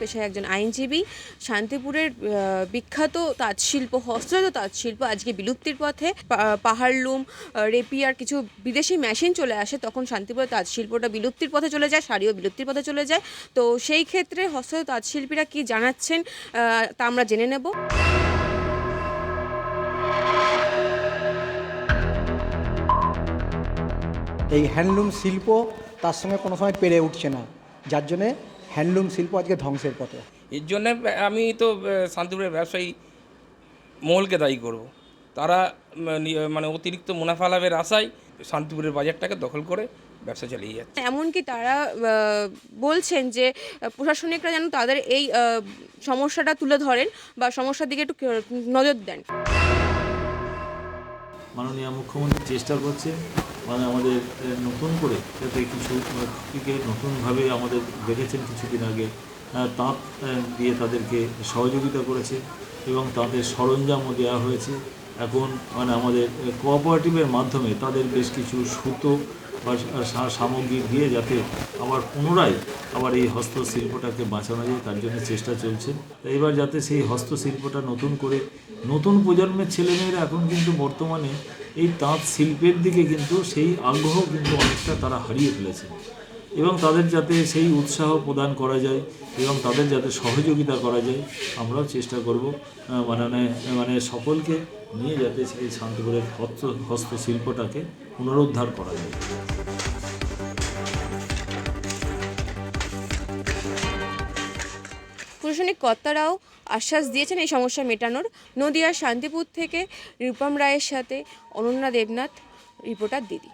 পেশায় একজন আইনজীবী। শান্তিপুরের বিখ্যাত তাঁতশিল্প হস্তজাত তাঁতশিল্প আজকে বিলুপ্তির পথে। পাহাড়লুম রেপিয়ার কিছু বিদেশি মেশিন চলে আসে, তখন শান্তিপুরের তাঁতশিল্পটা বিলুপ্তির পথে চলে যায়, শাড়িও বিলুপ্তির পথে চলে যায়। তো সেই ক্ষেত্রে হস্তজাত তাঁতশিল্পীরা কি জানাচ্ছেন? তা আমরা জেনে নেব। এই হ্যান্ডলুম শিল্প তার সঙ্গে কোনো সময় পেরে উঠছে না। যার জন্যে হ্যান্ডলুম শিল্প আজকে ধ্বংসের পথে। এর জন্যে আমি তো শান্তিপুরের ব্যবসায়ী মহলকে দায়ী করব। তারা মানে অতিরিক্ত মুনাফা লাভের আশায় শান্তিপুরের বাজারটাকে দখল করে ব্যবসা চালিয়ে যাচ্ছে। এমনকি তারা বলছেন যে প্রশাসনিকরা যেন তাদের এই সমস্যাটা তুলে ধরেন বা সমস্যার দিকে একটু নজর দেন। মাননীয় মুখ্যমন্ত্রী চেষ্টা করছে মানে আমাদের নতুন করে যাতে কিছু থেকে নতুনভাবে আমাদের দেখেছেন কিছুদিন আগে তাঁত দিয়ে তাদেরকে সহযোগিতা করেছে এবং তাদের সরঞ্জামও দেওয়া হয়েছে। এখন মানে আমাদের কোঅপারেটিভের মাধ্যমে তাদের বেশ কিছু সুতো বা সামগ্রী দিয়ে যাতে আবার পুনরায় আবার এই হস্তশিল্পটাকে বাঁচানো যায়, তার জন্য চেষ্টা চলছে। এবার যাতে সেই হস্তশিল্পটা নতুন করে নতুন প্রজন্মের ছেলেমেয়েরা এখন কিন্তু বর্তমানে এই তাঁত শিল্পের দিকে কিন্তু সেই আগ্রহ কিন্তু অনেকটা তারা হারিয়ে ফেলেছে এবং তাদের যাতে সেই উৎসাহ প্রদান করা যায় এবং তাদের যাতে সহযোগিতা করা যায়, আমরাও চেষ্টা করব মানে মানে সকলকে নিয়ে যাতে সেই শান্তিপুরের হস্ত, হস্তশিল্পটাকে পুনরুদ্ধার করা যায়। প্রশাসনিক কর্তারাও আশ্বাস দিয়েছেন এই সমস্যা মেটানোর। নদিয়ার শান্তিপুর থেকে রূপম রায়ের সাথে অনন্যা দেবনাথ, রিপোর্টার দিদি।